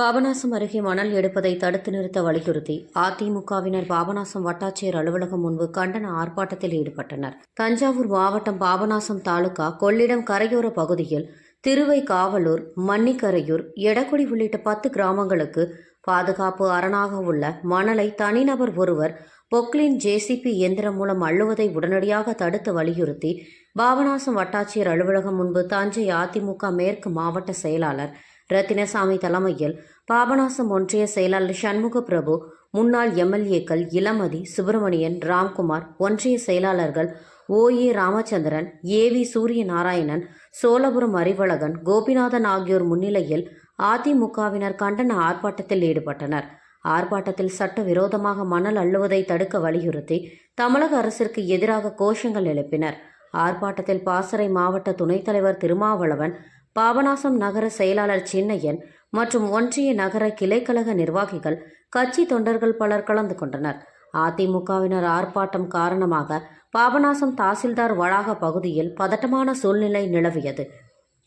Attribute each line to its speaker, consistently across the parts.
Speaker 1: பாபநாசம் அருகே மணல் எடுப்பதை தடுத்து நிறுத்த வலியுறுத்தி அதிமுகவினர் பாபநாசம் வட்டாட்சியர் அலுவலகம் முன்பு கண்டன ஆர்ப்பாட்டத்தில் ஈடுபட்டனர். தஞ்சாவூர் மாவட்டம் பாபநாசம் தாலுகா கொள்ளிடம் கரையோர பகுதியில் திருவைக்காவலூர் மன்னிக்கரையூர் எடக்குடி உள்ளிட்ட பத்து கிராமங்களுக்கு பாதுகாப்பு அரணாக உள்ள மணலை தனிநபர் ஒருவர் பொக்லின் ஜேசிபி இயந்திரம் மூலம் அள்ளுவதை உடனடியாக தடுத்து வலியுறுத்தி பாபநாசம் வட்டாட்சியர் அலுவலகம் முன்பு தஞ்சை அதிமுக மேற்கு மாவட்ட செயலாளர் ரத்தினசாமி தலைமையில் பாபநாசம் ஒன்றிய செயலாளர் சண்முக பிரபு முன்னாள் எம்எல்ஏக்கள் இளமதி சுப்பிரமணியன் ராம்குமார் ஒன்றிய செயலாளர்கள் O. A. Ramachandran A. V. Suryanarayanan Cholapuram Arivazhagan Gopinathan ஆகியோர் முன்னிலையில் அதிமுகவினர் கண்டன ஆர்ப்பாட்டத்தில் ஈடுபட்டனர். ஆர்ப்பாட்டத்தில் சட்டவிரோதமாக மணல் அள்ளுவதை தடுக்க வலியுறுத்தி தமிழக அரசிற்கு எதிராக கோஷங்கள் எழுப்பினர். ஆர்ப்பாட்டத்தில் பாசறை மாவட்ட துணைத் தலைவர் திருமாவளவன் பாபநாசம் நகர செயலாளர் சின்னையன் மற்றும் ஒன்றிய நகர கிளைக்கழக நிர்வாகிகள் கட்சி தொண்டர்கள் பலர் கலந்து கொண்டனர். அதிமுகவினர் ஆர்ப்பாட்டம் காரணமாக பாபநாசம் தாசில்தார் வளாக பகுதியில் பதட்டமான சூழ்நிலை நிலவியது.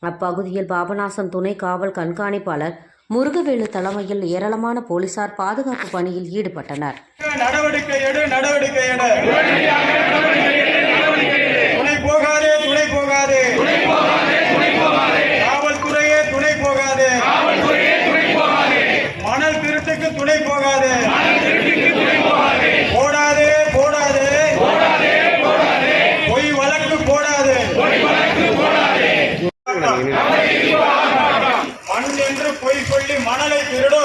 Speaker 1: அப்பகுதியில் பாபநாசம் துணை காவல் கண்காணிப்பாளர் முருகவேலு தலைமையில் ஏராளமான போலீசார் பாதுகாப்பு பணியில் ஈடுபட்டனர்.
Speaker 2: நடவடிக்கை எடு நடவடிக்கை எடு. துணை போகாதே துணை போகாதே காவல்துறையே துணை போகாதே மணல் திருட்டுக்கு துணை போகாதே போடாதே போடாதே பொய் வழக்கு போடாதே மண் என்று பொய் சொல்லி மணலை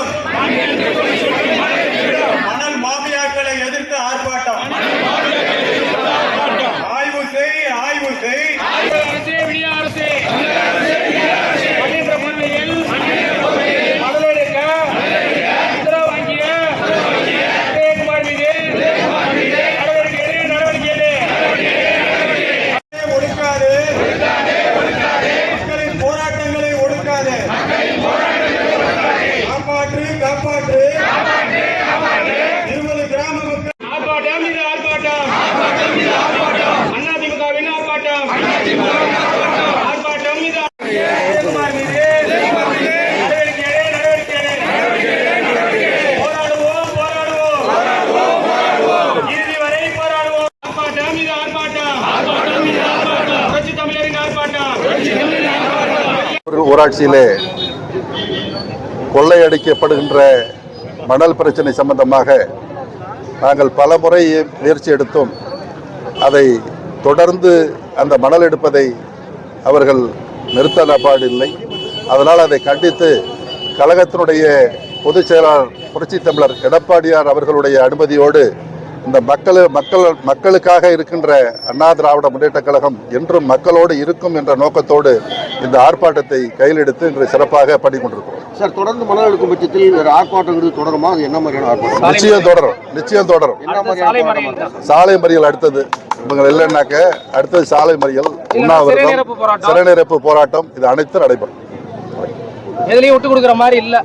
Speaker 3: ஊராட்சியிலே கொள்ளையடிக்கப்படுகின்ற மணல் பிரச்சனை சம்பந்தமாக நாங்கள் பல முறை முயற்சி எடுத்தோம். அதை தொடர்ந்து அந்த மணல் எடுப்பதை அவர்கள் நிறுத்த பாடில்லை அதனால் அதை கண்டித்து கழகத்தினுடைய பொதுச் செயலாளர் புரட்சி தமிழர் எடப்பாடியார் அவர்களுடைய அனுமதியோடு இந்த மக்கள் மக்கள் மக்களுக்காக இருக்கின்ற அண்ணா திராவிட முன்னேற்றக் கழகம் என்றும் மக்களோடு இருக்கும் என்ற நோக்கத்தோடு இந்த ஆர்ப்பாட்டத்தை கையில் எடுத்து இன்று சிறப்பாக பண்ணி கொண்டிருக்கிறோம்.
Speaker 4: சார் தொடர்ந்து மணல் எடுக்கும் பட்சத்தில் ஆர்ப்பாட்டங்கிறது தொடருமா? அது என்ன மாதிரியான ஆர்ப்பாட்டம்?
Speaker 3: நிச்சயம் தொடரும். நிச்சயம் தொடரும். சாலை மறியல் அடுத்தது. இவங்க இல்லைன்னாக்க அடுத்தது சாலை மறியல் உண்ணாவிரதம் சிறைநிரப்பு போராட்டம். இது அனைத்தும் நடைபெறும்.
Speaker 5: எதுலயும் விட்டு கொடுக்குற மாதிரி இல்ல.